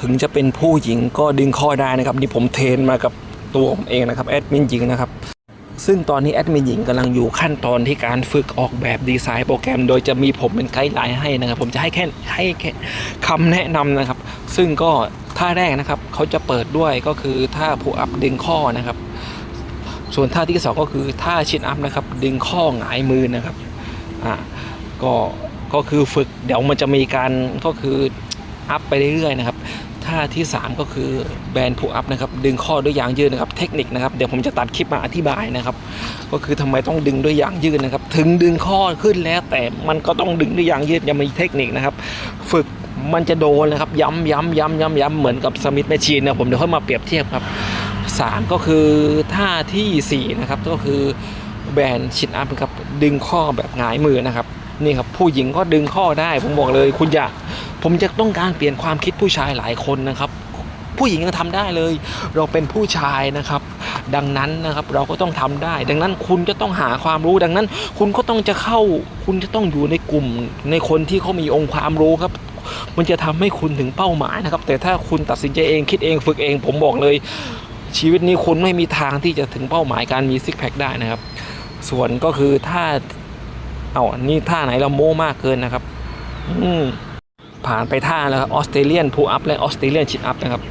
ถึงจะเป็นผู้หญิงก็ดึงข้อได้นะครับนี่ผมเทรนมากับตัวผมเองนะครับแอดมินหญิงนะครับซึ่งตอนนี้แอดมินหญิงกำลังอยู่ขั้นตอนที่การฝึกออกแบบดีไซน์โปรแกรม โดยจะมีผมเป็นไกด์ไลน์ให้นะครับ ผมจะให้แค่ให้แค่คำแนะนำนะครับ ซึ่งก็ท่าแรกนะครับเขาจะเปิดด้วยก็คือท่าผู้อัพดึงข้อนะครับ ส่วนท่าที่สองก็คือท่าชินอัพนะครับ ดึงข้อหงายมือนะครับอ่าก็ก็คือฝึกเดี๋ยวมันจะมีการก็คืออัพไปเรื่อยๆนะครับาที่ 3 ก็คือแบนผูอัพนะครับดึงข้อด้วยยางยืดนะครับเทคนิคนะครับเดี๋ยวผมจะตัดคลิปมาอธิบายนะครับ ก็คือทำไมต้องดึงด้วยยางยืดนะครับ ถึงดึงข้อขึ้นแล้วแต่มันก็ต้องดึงด้วยยางยืดยังมีเทคนิคนะครับ ฝึกมันจะโดนนะครับย้ำย้ำย้ำย้ำย้ำเหมือนกับสมิธแมชชีนนะผมเดี๋ยวค่อยมาเปรียบเทียบครับสามก็คือท่าที่สี่นะครับ ก็คือแบนชินอัพครับดึงข้อแบบหงายมือนะครับนี่ครับผู้หญิงก็ดึงข้อได้ผมบอกเลยคุณอย่า ผมจะต้องการเปลี่ยนความคิดผู้ชายหลายคนนะครับ ผู้หญิงยังทำได้เลย เราเป็นผู้ชายนะครับ ดังนั้นนะครับเราก็ต้องทำได้ ดังนั้นคุณจะต้องหาความรู้ดังนั้น คุณก็ต้องจะเข้า คุณจะต้องอยู่ในกลุ่มในคนที่เขามีองค์ความรู้ครับมันจะทำให้คุณถึงเป้าหมายนะครับ แต่ถ้าคุณตัดสินใจเองคิดเองฝึกเอง ผมบอกเลย ชีวิตนี้คุณไม่มีทางที่จะถึงเป้าหมายการมีซิกแพคได้นะครับ ส่วนก็คือถ้าเอาอันนี้ท่าไหนเราโม้มากเกินนะครับ อืม ผ่านไปท่าแล้วครับออสเตรเลียนพูอัพและออสเตรเลียนชิดอัพนะครับ